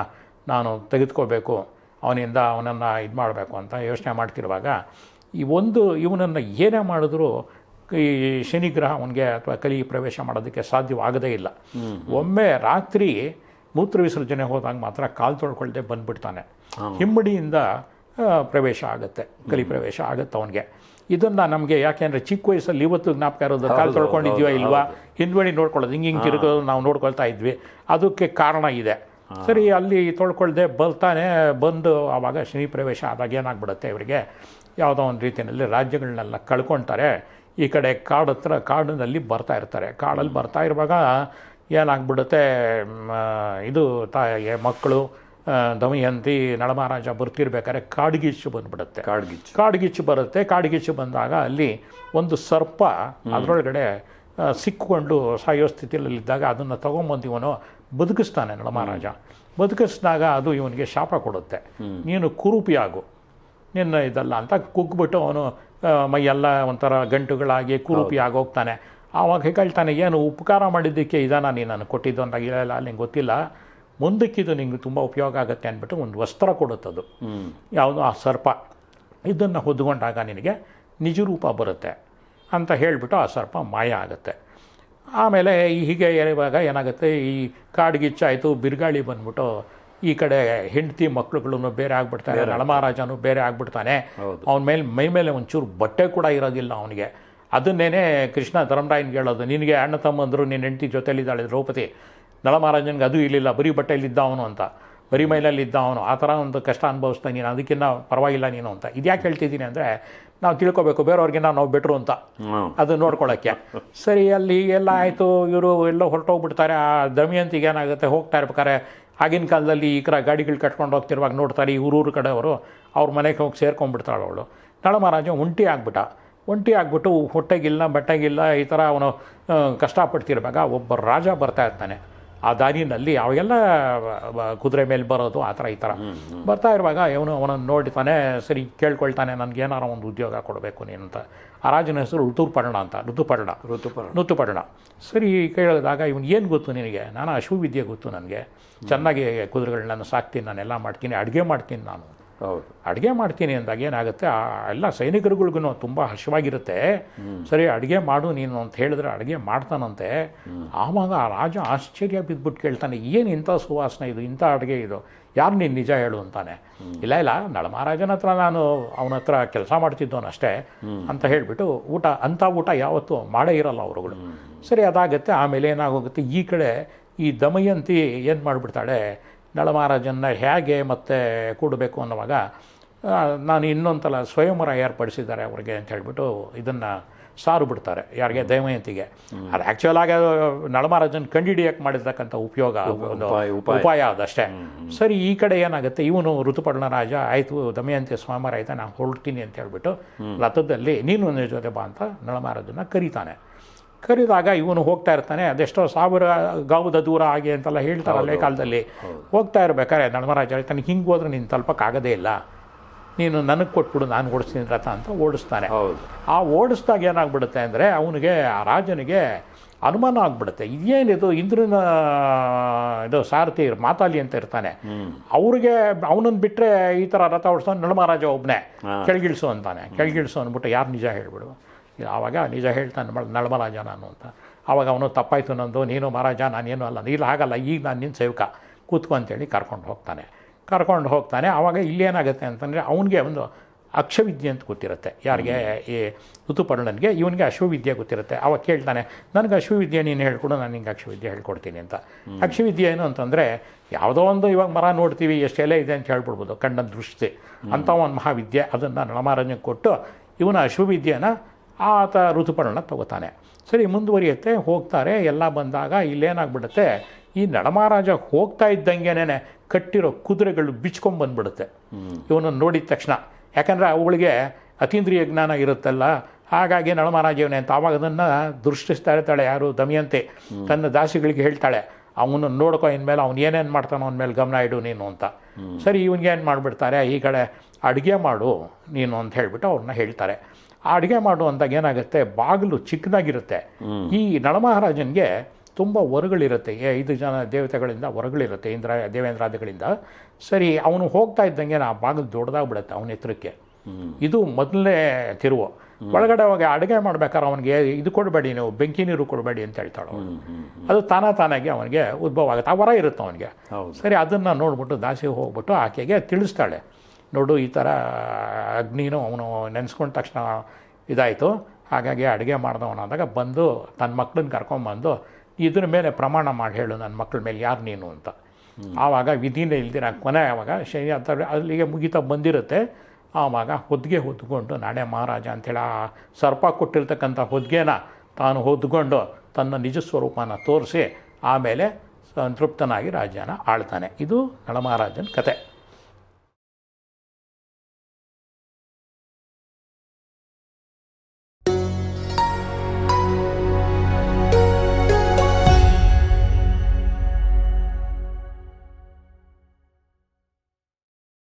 ನಾನು ತೆಗೆದುಕೋಬೇಕು ಅವನಿಂದ ಅವನನ್ನು ಇದು ಮಾಡಬೇಕು ಅಂತ ಯೋಚನೆ ಮಾಡ್ತಿರುವಾಗ ಈ ಒಂದು ಇವನನ್ನು ಏನೇ ಮಾಡಿದ್ರೂ ಈ ಶನಿಗ್ರಹ ಅವನಿಗೆ ಅಥವಾ ಕಲಿ ಪ್ರವೇಶ ಮಾಡೋದಕ್ಕೆ ಸಾಧ್ಯವಾಗದೇ ಇಲ್ಲ. ಒಮ್ಮೆ ರಾತ್ರಿ ಮೂತ್ರ ವಿಸರ್ಜನೆ ಹೋದಾಗ ಮಾತ್ರ ಕಾಲು ತೊಳ್ಕೊಳ್ದೆ ಬಂದ್ಬಿಡ್ತಾನೆ. ಹಿಮ್ಮಡಿಯಿಂದ ಪ್ರವೇಶ ಆಗುತ್ತೆ ಕಲಿ ಪ್ರವೇಶ ಆಗುತ್ತೆ ಅವನಿಗೆ. ಇದನ್ನು ನಮಗೆ ಯಾಕೆಂದರೆ ಚಿಕ್ಕ ವಯಸ್ಸಲ್ಲಿ ಇವತ್ತು ಜ್ಞಾಪಕ ಇರೋದು ಕಾಲು ತೊಳ್ಕೊಂಡಿದ್ಯೋ ಇಲ್ವಾ? ಹಿಂದ್ವಡಿ ನೋಡ್ಕೊಳ್ಳೋದು ಹಿಂಗೆ ಹಿಂಗೆ ತಿರುಗೋದು ನಾವು ನೋಡ್ಕೊಳ್ತಾ ಇದ್ವಿ. ಅದಕ್ಕೆ ಕಾರಣ ಇದೆ. ಸರಿ ಅಲ್ಲಿ ತೊಳ್ಕೊಳ್ದೆ ಬಲ್ತಾನೆ ಬಂದು ಆವಾಗ ಶ್ರೀ ಪ್ರವೇಶ ಆದಾಗ ಏನಾಗ್ಬಿಡುತ್ತೆ ಇವರಿಗೆ? ಯಾವುದೋ ಒಂದು ರೀತಿಯಲ್ಲಿ ರಾಜ್ಯಗಳನ್ನೆಲ್ಲ ಕಳ್ಕೊಳ್ತಾರೆ ಈ ಕಡೆ ಕಾಡು ಹತ್ರ ಕಾಡಿನಲ್ಲಿ ಬರ್ತಾ ಇರ್ತಾರೆ. ಕಾಡಲ್ಲಿ ಬರ್ತಾ ಇರುವಾಗ ಏನಾಗ್ಬಿಡುತ್ತೆ? ಇದು ತಾಯಿಗೆ ಮಕ್ಕಳು ದಮಯಂತಿ ನಳಮಹಾರಾಜ ಬರ್ತಿರ್ಬೇಕಾದ್ರೆ ಕಾಡ್ಗಿಚ್ಚು ಬಂದ್ಬಿಡುತ್ತೆ. ಕಾಡ್ಗಿಚ್ಚು. ಕಾಡ್ಗಿಚ್ಚು ಬರುತ್ತೆ. ಕಾಡ್ಗಿಚ್ಚು ಬಂದಾಗ ಅಲ್ಲಿ ಒಂದು ಸರ್ಪ ಅದರೊಳಗಡೆ ಸಿಕ್ಕೊಂಡು ಸಾಯೋ ಸ್ಥಿತಿಯಲ್ಲಿದ್ದಾಗ ಅದನ್ನು ತೊಗೊಂಬಂದು ಇವನು ಬದುಕಿಸ್ತಾನೆ ನಳಮಹಾರಾಜ ಬದುಕಿಸಿದಾಗ ಅದು ಇವನಿಗೆ ಶಾಪ ಕೊಡುತ್ತೆ. ನೀನು ಕುರೂಪಿ ಆಗು. ನಿನ್ನ ಇದಲ್ಲ ಅಂತ ಕುಗ್ಬಿಟ್ಟು ಅವನು ಮೈಯೆಲ್ಲ ಒಂಥರ ಗಂಟುಗಳಾಗಿ ಕುರೂಪಿ ಆಗೋಗ್ತಾನೆ. ಆವಾಗ ಹೇಳ್ತಾನೆ ಏನು ಉಪಕಾರ ಮಾಡಿದ್ದಕ್ಕೆ ಇದಾನ ನೀನು ನಾನು ಕೊಟ್ಟಿದ್ದು ಅಂತ ಹೇಳಲ್ಲ ನಿಂಗೆ ಗೊತ್ತಿಲ್ಲ. ಮುಂದಕ್ಕಿದು ನಿಂಗೆ ತುಂಬ ಉಪಯೋಗ ಆಗುತ್ತೆ ಅಂದ್ಬಿಟ್ಟು ಒಂದು ವಸ್ತ್ರ ಕೊಡುತ್ತದು. ಯಾವುದು ಆ ಸರ್ಪ. ಇದನ್ನು ಹೊದ್ಕೊಂಡಾಗ ನಿನಗೆ ನಿಜರೂಪ ಬರುತ್ತೆ ಅಂತ ಹೇಳಿಬಿಟ್ಟು ಆ ಸರ್ಪ ಮಾಯ ಆಗುತ್ತೆ. ಆಮೇಲೆ ಈ ಹೀಗೆ ಇರುವಾಗ ಏನಾಗುತ್ತೆ? ಈ ಕಾಡ್ಗಿಚ್ಚಾಯಿತು ಬಿರುಗಾಳಿ ಬಂದ್ಬಿಟ್ಟು ಈ ಕಡೆ ಹೆಂಡತಿ ಮಕ್ಳುಗಳನ್ನು ಬೇರೆ ಆಗ್ಬಿಡ್ತಾನೆ ನಳಮಹಾರಾಜನು ಬೇರೆ ಆಗ್ಬಿಡ್ತಾನೆ. ಅವನ ಮೇಲೆ ಮೈ ಮೇಲೆ ಒಂಚೂರು ಬಟ್ಟೆ ಕೂಡ ಇರೋದಿಲ್ಲ ಅವನಿಗೆ. ಅದನ್ನೇನೆ ಕೃಷ್ಣ ಧರ್ಮರಾಯನ್ಗೆ ಹೇಳೋದು ನಿನಗೆ ಅಣ್ಣ ತಮ್ಮಂದರು ನಿನ್ನ ಹೆಂಡತಿ ಜೊತೆಲಿದ್ದಾಳೆ ದ್ರೌಪದಿ. ನಳಮಹಾರಾಜನ್ಗೆ ಅದು ಇರಲಿಲ್ಲ ಬರೀ ಬಟ್ಟೆಯಲ್ಲಿದ್ದ ಅವನು ಅಂತ. ಬರೀ ಮೈಲಲ್ಲಿದ್ದ ಅವನು. ಆ ಥರ ಒಂದು ಕಷ್ಟ ಅನುಭವಿಸ್ತಾ ನೀನು ಅದಕ್ಕಿಂತ ಪರವಾಗಿಲ್ಲ ನೀನು ಅಂತ. ಇದ್ಯಾಕೆ ಹೇಳ್ತಿದ್ದೀನಿ ಅಂದರೆ ನಾವು ತಿಳ್ಕೊಬೇಕು ಬೇರೆಯವ್ರಿಗೆ ನಾವು ಬೆಟ್ರು ಅಂತ. ಅದು ನೋಡ್ಕೊಳ್ಳೋಕ್ಕೆ ಸರಿ ಅಲ್ಲಿ ಎಲ್ಲ ಆಯಿತು ಇವರು ಎಲ್ಲ ಹೊರಟೋಗ್ಬಿಡ್ತಾರೆ. ಆ ದಮಿಯಂತಿಗೆ ಏನಾಗುತ್ತೆ ಹೋಗ್ತಾ ಇರ್ಬೇಕಾರೆ ಆಗಿನ ಕಾಲದಲ್ಲಿ ಈ ಕಡೆ ಗಾಡಿಗಳು ಕಟ್ಕೊಂಡು ಹೋಗ್ತಿರುವಾಗ ನೋಡ್ತಾರೆ ಈ ಊರೂರು ಕಡೆಯವರು ಅವ್ರ ಮನೆಗೆ ಹೋಗಿ ಸೇರ್ಕೊಂಡ್ಬಿಡ್ತಾಳೆ ಅವಳು. ನಳಮಹಾರಾಜ ಒಂಟಿ ಆಗ್ಬಿಟ್ಟ. ಒಂಟಿ ಆಗ್ಬಿಟ್ಟು ಹೊಟ್ಟೆಗಿಲ್ಲ ಬಟ್ಟೆಗಿಲ್ಲ ಈ ಥರ ಅವನು ಕಷ್ಟಪಡ್ತಿರುವಾಗ ಒಬ್ಬ ರಾಜ ಬರ್ತಾ ಇರ್ತಾನೆ. ಆ ದಾರಿನಲ್ಲಿ ಅವಾಗೆಲ್ಲ ಕುದುರೆ ಮೇಲೆ ಬರೋದು ಆ ಥರ ಈ ಥರ. ಬರ್ತಾ ಇರುವಾಗ ಇವನು ಅವನನ್ನು ನೋಡ್ತಾನೆ ಸರಿ ಕೇಳ್ಕೊಳ್ತಾನೆ ನನಗೆ ಏನಾರ ಒಂದು ಉದ್ಯೋಗ ಕೊಡಬೇಕು ನೀನು ಅಂತ. ಆ ರಾಜನ ಹೆಸರು ಋತುಪರ್ಣ ಅಂತ ಋತುಪರ್ಣ. ಋತುಪರ್ಣ. ಋತುಪರ್ಣ. ಸರಿ ಕೇಳಿದಾಗ ಇವನು ಏನು ಗೊತ್ತು ನಿನಗೆ? ನಾನು ಅಶ್ವವಿದ್ಯೆ ಗೊತ್ತು ನನಗೆ. ಚೆನ್ನಾಗಿ ಕುದುರೆಗಳನ್ನ ಸಾಕ್ತೀನಿ ನಾನೆಲ್ಲ ಮಾಡ್ತೀನಿ ಅಡುಗೆ ಮಾಡ್ತೀನಿ ನಾನು. ಹೌದು. ಅಡುಗೆ ಮಾಡ್ತೀನಿ ಅಂದಾಗ ಏನಾಗುತ್ತೆ? ಆ ಎಲ್ಲ ಸೈನಿಕರುಗಳಿಗೂ ತುಂಬ ಹಸಿವಾಗಿರುತ್ತೆ ಸರಿ ಅಡುಗೆ ಮಾಡು ನೀನು ಅಂತ ಹೇಳಿದ್ರೆ ಅಡುಗೆ ಮಾಡ್ತಾನಂತೆ. ಆವಾಗ ಆ ರಾಜ ಆಶ್ಚರ್ಯ ಬಿದ್ದುಬಿಟ್ಟು ಕೇಳ್ತಾನೆ ಏನು ಇಂಥ ಸುವಾಸನೆ ಇದು? ಇಂಥ ಅಡುಗೆ ಇದು? ಯಾರು ನೀನು ನಿಜ ಹೇಳು ಅಂತಾನೆ. ಇಲ್ಲ ಇಲ್ಲ ನಳ ಮಹಾರಾಜನ ಹತ್ರ ನಾನು ಅವನ ಹತ್ರ ಕೆಲಸ ಮಾಡ್ತಿದ್ದವನಷ್ಟೇ ಅಂತ ಹೇಳಿಬಿಟ್ಟು ಊಟ ಅಂಥ ಊಟ ಯಾವತ್ತೂ ಮಾಡೇ ಇರಲ್ಲ ಅವರುಗಳು. ಸರಿ ಅದಾಗುತ್ತೆ ಆಮೇಲೆ ಏನಾಗೋಗುತ್ತೆ? ಈ ಕಡೆ ಈ ದಮಯಂತಿ ಏನು ಮಾಡಿಬಿಡ್ತಾಳೆ? ನಳಮಹಾರಾಜನ್ನ ಹೇಗೆ ಮತ್ತೆ ಕೂಡಬೇಕು ಅನ್ನುವಾಗ ನಾನು ಇನ್ನೊಂದ್ಸಲ ಸ್ವಯಂವರ ಏರ್ಪಡಿಸಿದ್ದಾರೆ ಅವ್ರಿಗೆ ಅಂತ ಹೇಳ್ಬಿಟ್ಟು ಇದನ್ನು ಸಾರು ಬಿಡ್ತಾರೆ ಯಾರಿಗೆ ದೈವಯಂತಿಗೆ ಅದು ಆಗಿ ಅದು ನಳಮಹಾರಾಜನ್ ಕಂಡಿಡಿಯಕ್ಕೆ ಮಾಡಿರ್ತಕ್ಕಂಥ ಉಪಯೋಗ ಒಂದು. ಉಪಾಯ ಅದಷ್ಟೇ ಸರಿ ಈ ಕಡೆ ಏನಾಗುತ್ತೆ ಇವನು ಋತುಪರ್ಣ ರಾಜ ಆಯಿತು ದಮಯಂತಿ ಸ್ವಾಮರ ಆಯ್ತಾ ನಾನು ಹೊರಡ್ತೀನಿ ಅಂತ ಹೇಳ್ಬಿಟ್ಟು ರಥದಲ್ಲಿ ನೀನು ನನ್ನ ಜೊತೆ ಬಾ ಅಂತ ನಳಮಹಾರಾಜನ ಕರೀತಾನೆ. ಕರೆದಾಗ ಇವನು ಹೋಗ್ತಾ ಇರ್ತಾನೆ ಅದೆಷ್ಟೋ ಸಾವಿರ ಗಾವುದ ದೂರ ಆಗಿ ಅಂತೆಲ್ಲ ಹೇಳ್ತಾರಲ್ಲ ಹಳೆ ಕಾಲದಲ್ಲಿ ಹೋಗ್ತಾ ಇರ್ಬೇಕಾರೆ ನಡಮರಾಜ ಹೇಳ್ತಾನೆ ಹಿಂಗೆ ಹೋದ್ರೆ ನೀನು ತಲುಪಕ್ಕಾಗದೇ ಇಲ್ಲ. ನೀನು ನನಗೆ ಕೊಟ್ಬಿಡು ನಾನು ಓಡಿಸ್ತೀನಿ ರಥ ಅಂತ ಓಡಿಸ್ತಾನೆ. ಹೌದು. ಆ ಓಡಿಸ್ದಾಗ ಏನಾಗ್ಬಿಡುತ್ತೆ ಅಂದರೆ ಅವನಿಗೆ ಆ ರಾಜನಿಗೆ ಅನುಮಾನ ಆಗ್ಬಿಡುತ್ತೆ. ಇದೇನಿದು ಇಂದ್ರನ ಇದು ಸಾರಥಿ ಮಾತಾಲಿ ಅಂತ ಇರ್ತಾನೆ. ಅವ್ರಿಗೆ ಅವನನ್ನು ಬಿಟ್ಟರೆ ಈ ಥರ ರಥ ಓಡಿಸ್ತಾನೆ ನಳಮಹಾರಾಜ ಒಬ್ಬನೇ ಕೆಳಗಿಳಿಸು ಅಂತಾನೆ. ಕೆಳಗಿಳಿಸು ಅಂದ್ಬಿಟ್ಟು ಯಾರು ನಿಜ ಹೇಳ್ಬಿಡು? ಆವಾಗ ನಿಜ ಹೇಳ್ತಾನೆ ನಳ ನಳಮರಾಜ ನಾನು ಅಂತ. ಆವಾಗ ಅವನು ತಪ್ಪಾಯಿತು ನಂದು ನೀನು ಮಹಾರಾಜ ನಾನೇನು ಅಲ್ಲ. ಇಲ್ಲ ಹಾಗಲ್ಲ ಈಗ ನಾನು ನಿನ್ನ ಸೇವಕ. ಕೂತ್ಕೊ ಅಂತೇಳಿ ಕರ್ಕೊಂಡು ಹೋಗ್ತಾನೆ. ಕರ್ಕೊಂಡು ಹೋಗ್ತಾನೆ ಆವಾಗ ಇಲ್ಲೇನಾಗುತ್ತೆ ಅಂತಂದರೆ ಅವನಿಗೆ ಒಂದು ಅಕ್ಷವಿದ್ಯೆ ಅಂತ ಗೊತ್ತಿರುತ್ತೆ. ಯಾರಿಗೆ? ಈ ಋತುಪರ್ಣನಿಗೆ. ಇವನಿಗೆ ಅಶ್ವವಿದ್ಯೆ ಗೊತ್ತಿರುತ್ತೆ. ಅವಾಗ ಕೇಳ್ತಾನೆ ನನಗೆ ಅಶ್ವವಿದ್ಯೆ ನೀನು ಹೇಳ್ಕೊಡು ನಾನು ನಿಂಗೆ ಅಕ್ಷವಿದ್ಯೆ ಹೇಳ್ಕೊಡ್ತೀನಿ ಅಂತ. ಅಕ್ಷವಿದ್ಯೆ ಏನು ಅಂತಂದರೆ ಯಾವುದೋ ಒಂದು ಇವಾಗ ಮರ ನೋಡ್ತೀವಿ ಎಷ್ಟು ಎಲೆ ಇದೆ ಅಂತ ಹೇಳ್ಬಿಡ್ಬೋದು ಕಣ್ಣ ದೃಷ್ಟಿ. ಅಂಥ ಒಂದು ಮಹಾವಿದ್ಯೆ. ಅದನ್ನು ನಳಮಹಾರಾಜನಿಗೆ ಕೊಟ್ಟು ಇವನ ಅಶ್ವವಿದ್ಯೆನ ಆತ ಋತುಪರ್ಣ ತಗೋತಾನೆ. ಸರಿ ಮುಂದುವರಿಯುತ್ತೆ ಹೋಗ್ತಾರೆ ಎಲ್ಲ ಬಂದಾಗ ಇಲ್ಲೇನಾಗ್ಬಿಡುತ್ತೆ ಈ ನಡಮಹಾರಾಜ ಹೋಗ್ತಾ ಇದ್ದಂಗೆನೇ ಕಟ್ಟಿರೋ ಕುದುರೆಗಳು ಬಿಚ್ಕೊಂಡು ಬಂದ್ಬಿಡುತ್ತೆ. ಇವನನ್ನು ನೋಡಿದ ತಕ್ಷಣ ಯಾಕಂದರೆ ಅವುಗಳಿಗೆ ಅತೀಂದ್ರಿಯ ಜ್ಞಾನ ಇರುತ್ತಲ್ಲ ಹಾಗಾಗಿ ನಳಮಹಾರಾಜ ಇವನೇ ಅಂತ ಆವಾಗ ಅದನ್ನು ದೃಷ್ಟಿಸ್ತಾ ಇರ್ತಾಳೆ ಯಾರು ದಮಯಂತಿ. ತನ್ನ ದಾಸಿಗಳಿಗೆ ಹೇಳ್ತಾಳೆ ಅವನು ನೋಡ್ಕೊ ಇನ್ಮೇಲೆ ಅವ್ನು ಏನೇನು ಮಾಡ್ತಾನೋ ಅವನ ಮೇಲೆ ಗಮನ ಇಡು ನೀನು ಅಂತ. ಸರಿ ಇವನಿಗೆ ಏನು ಮಾಡಿಬಿಡ್ತಾರೆ ಈ ಕಡೆ ಅಡುಗೆ ಮಾಡು ನೀನು ಅಂತ ಹೇಳಿಬಿಟ್ಟು ಅವ್ರನ್ನ ಹೇಳ್ತಾರೆ. ಆ ಅಡುಗೆ ಮಾಡು ಅಂದಾಗ ಏನಾಗುತ್ತೆ? ಬಾಗಿಲು ಚಿಕ್ಕದಾಗಿರುತ್ತೆ. ಈ ನಳಮಹಾರಾಜನಿಗೆ ತುಂಬ ವರಗಳಿರುತ್ತೆ. ಏ ಐದು ಜನ ದೇವತೆಗಳಿಂದ ಹೊರಗಳಿರುತ್ತೆ ಇಂದ್ರ ದೇವೇಂದ್ರಾದಿಗಳಿಂದ. ಸರಿ ಅವನು ಹೋಗ್ತಾ ಇದ್ದಂಗೆ ಆ ಬಾಗಿಲು ದೊಡ್ಡದಾಗ್ಬಿಡುತ್ತೆ ಅವನ ಎತ್ತರಕ್ಕೆ. ಇದು ಮೊದಲನೇ ತಿರುವು. ಒಳಗಡೆ ಹೋಗಿ ಅಡುಗೆ ಮಾಡ್ಬೇಕಾದ್ರೆ ಅವನಿಗೆ ಇದು ಕೊಡಬೇಡಿ ನೀವು ಬೆಂಕಿ ನೀರು ಕೊಡಬೇಡಿ ಅಂತ ಹೇಳ್ತಾಳೆ ಅದು ತಾನ ತಾನಾಗಿ ಅವನಿಗೆ ಉದ್ಭವ ಆಗುತ್ತೆ ಆ ವರ ಇರುತ್ತೆ ಅವನಿಗೆ. ಸರಿ ಅದನ್ನು ನೋಡ್ಬಿಟ್ಟು ದಾಸಿ ಹೋಗ್ಬಿಟ್ಟು ಆಕೆಗೆ ತಿಳಿಸ್ತಾಳೆ. ನೋಡು ಈ ಥರ ಅಗ್ನಿನೂ ಅವನು ನೆನೆಸ್ಕೊಂಡ ತಕ್ಷಣ ಇದಾಯಿತು. ಹಾಗಾಗಿ ಅಡುಗೆ ಮಾಡಿದವನಾದಾಗ ಬಂದು ತನ್ನ ಮಕ್ಕಳನ್ನ ಕರ್ಕೊಂಬಂದು ಇದ್ರ ಮೇಲೆ ಪ್ರಮಾಣ ಮಾಡಿ ಹೇಳು ನನ್ನ ಮಕ್ಕಳ ಮೇಲೆ ಯಾರು ನೀನು ಅಂತ. ಆವಾಗ ವಿಧಿನೇ ಇಲ್ದಿರ ಕೊನೆ ಆವಾಗ ಶನಿ ಅಂತ ಅಲ್ಲಿಗೆ ಮುಗಿತಾ ಬಂದಿರುತ್ತೆ. ಆವಾಗ ಹೊದ್ಗೆ ಹೊದ್ಕೊಂಡು ನಾಳೆ ಮಹಾರಾಜ ಅಂಥೇಳಿ ಆ ಸರ್ಪ ಕೊಟ್ಟಿರ್ತಕ್ಕಂಥ ಹೊದ್ಗೆನ ತಾನು ಹೊದ್ಕೊಂಡು ತನ್ನ ನಿಜ ಸ್ವರೂಪನ ತೋರಿಸಿ ಆಮೇಲೆ ಸಂತೃಪ್ತನಾಗಿ ರಾಜ್ಯನ ಆಳ್ತಾನೆ. ಇದು ನಳಮಹಾರಾಜನ ಕತೆ.